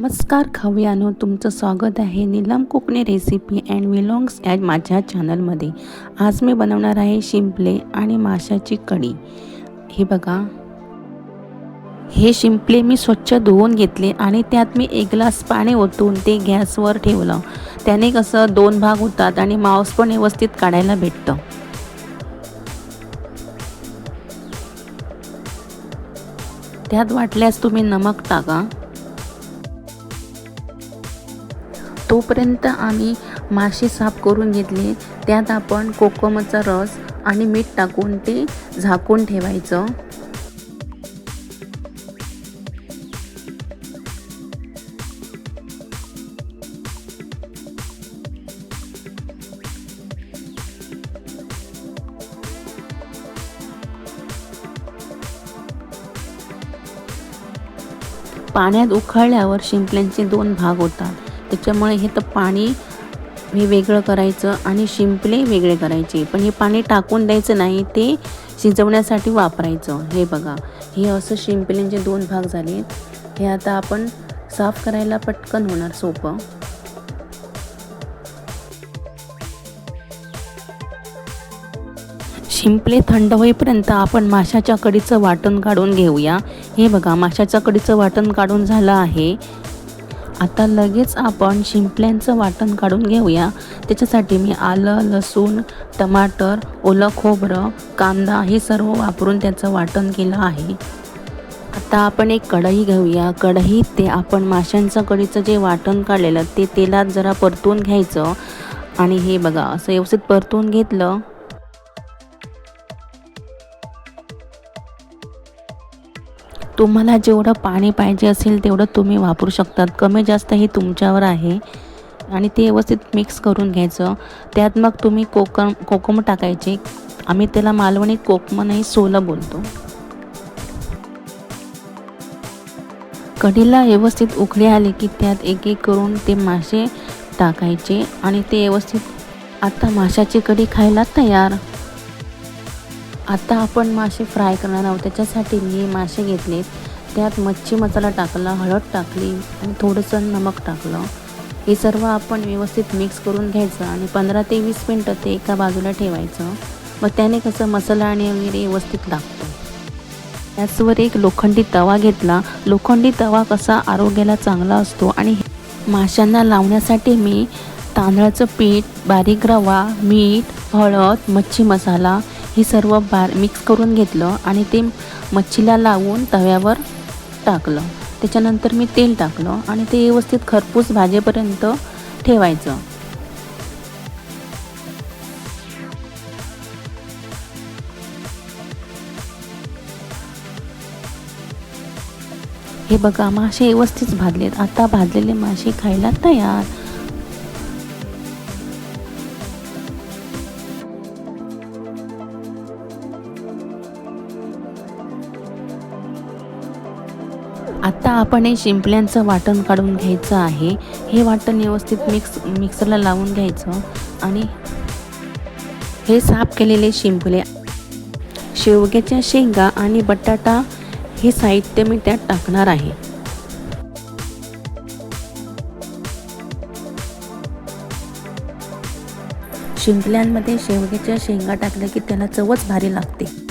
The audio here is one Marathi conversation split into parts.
नमस्कार खाऊयानो. तुमचं स्वागत आहे Neelam Konkani recipe and vlogs at माझ्या चॅनलमध्ये आज मी बनवणार आहे शिंपले आणि माशाची कढी. हे बघा. हे शिंपले मी स्वच्छ धुवून घेतले आणि त्यात मी एक ग्लास पाणी ओतून ते गॅसवर ठेवलं. त्याने कसं दोन भाग होतात आणि मांस पण व्यवस्थित काढायला भेटतं. त्यात वाटल्यास तुम्ही नमक टाका. तोपर्यंत आम्ही मासे साफ करून घेतले. त्यात आपण कोकमचा रस आणि मीठ टाकून ते झाकून ठेवायचं. पाण्यात उखळल्यावर शिंपल्यांचे दोन भाग होतात. त्याच्यामुळे हे तर पाणी हे वेगळं करायचं आणि शिंपले वेगळे करायचे. पण हे पाणी टाकून द्यायचं नाही ते शिजवण्यासाठी वापरायचं. हे बघा हे असं शिंपलेंचे दोन भाग झाले. हे आता आपण साफ करायला पटकन होणार सोपं. शिंपले थंड होईपर्यंत आपण माशाच्या कडीचं वाटण काढून घेऊया. हे बघा माशाच्या कडीचं वाटण काढून झालं आहे. आता लगेच आपण शिंपल्यांचं वाटण काढून घेऊया. त्याच्यासाठी मी आलं लसूण टमाटर ओलं खोबरं कांदा हे सर्व वापरून त्याचं वाटण केलं आहे. आता आपण एक कढई घेऊया. कढईत ते आपण माशांचं कढीचं जे वाटण काढलेलं ते तेलात जरा परतून घ्यायचं. आणि हे बघा असं व्यवस्थित परतून घेतलं. तुम्हाला जेवढं पाणी पाहिजे असेल तेवढं तुम्ही वापरू शकतात. कमी जास्त हे तुमच्यावर आहे. आणि ते व्यवस्थित मिक्स करून घ्यायचं. त्यात मग तुम्ही कोकम कोकम टाकायचे. आम्ही त्याला मालवणी कोकम नाही सोलं बोलतो. कढीला व्यवस्थित उकळी आली की त्यात एक एक करून ते मासे टाकायचे. आणि ते व्यवस्थित आता माशाची कढी खायला तयार. आता आपण मासे फ्राय करणार आहोत. त्याच्यासाठी मी मासे घेतले. त्यात मच्छी मसाला टाकला हळद टाकली आणि थोडंसं नमक टाकलं. हे सर्व आपण व्यवस्थित मिक्स करून घ्यायचं आणि पंधरा ते वीस मिनटं ते एका बाजूला ठेवायचं. मग त्याने कसं मसाला आणि वगैरे व्यवस्थित लागतो. त्याचवर एक लोखंडी तवा घेतला. लोखंडी तवा कसा आरोग्याला चांगला असतो आणि माशांना लावण्यासाठी मी तांदळाचं पीठ बारीक रवा मीठ हळद मच्छी मसाला हे सर्व बार मिक्स करून घेतलं आणि ते मच्छीला लावून तव्यावर टाकलं. त्याच्यानंतर मी तेल टाकलं आणि ते व्यवस्थित खरपूस भाजेपर्यंत ठेवायचं. हे बघा मासे व्यवस्थित भाजलेत. आता भाजलेले मासे खायला तयार. आत्ता आपण हे शिंपल्यांचं वाटण काढून घ्यायचं आहे. हे वाटण व्यवस्थित मिक्स मिक्सरला लावून घ्यायचं आणि हे साफ केलेले शिंपले शेवग्याच्या शेंगा आणि बटाटा हे साहित्य मी त्यात टाकणार आहे. शिंपल्यांमध्ये शेवग्याच्या शेंगा टाकल्या की त्याला चवच भारी लागते.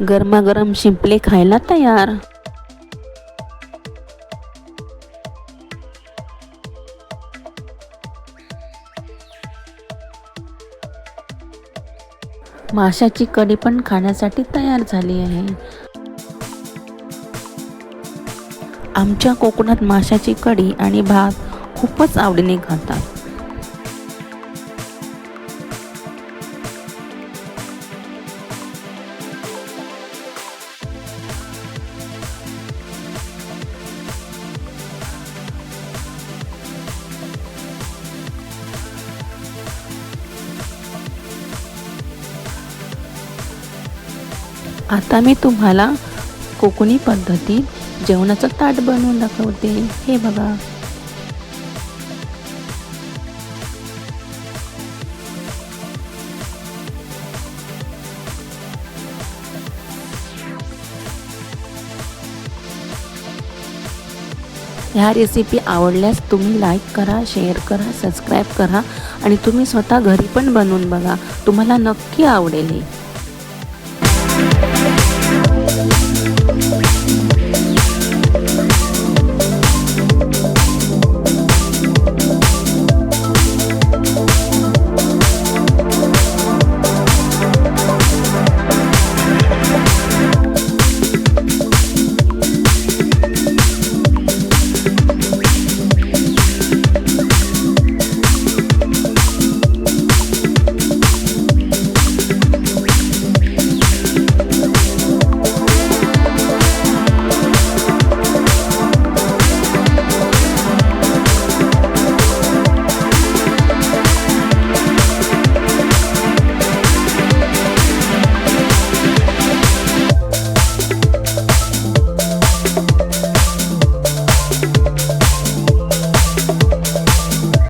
गरमागरम शिंपले खायला तयार. माशाची कढी पण खाण्यासाठी तयार झाली आहे. आमच्या कोकणात माशाची कढी आणि भात खूपच आवडीने खातात. आता मी तुम्हाला कोकणी पद्धतीत जेवणाचं ताट बनवून दाखवते. हे बघा. ह्या रेसिपी आवडल्यास तुम्ही लाईक करा शेअर करा सबस्क्राईब करा आणि तुम्ही स्वतः घरी पण बनवून बघा. तुम्हाला नक्की आवडेल हे.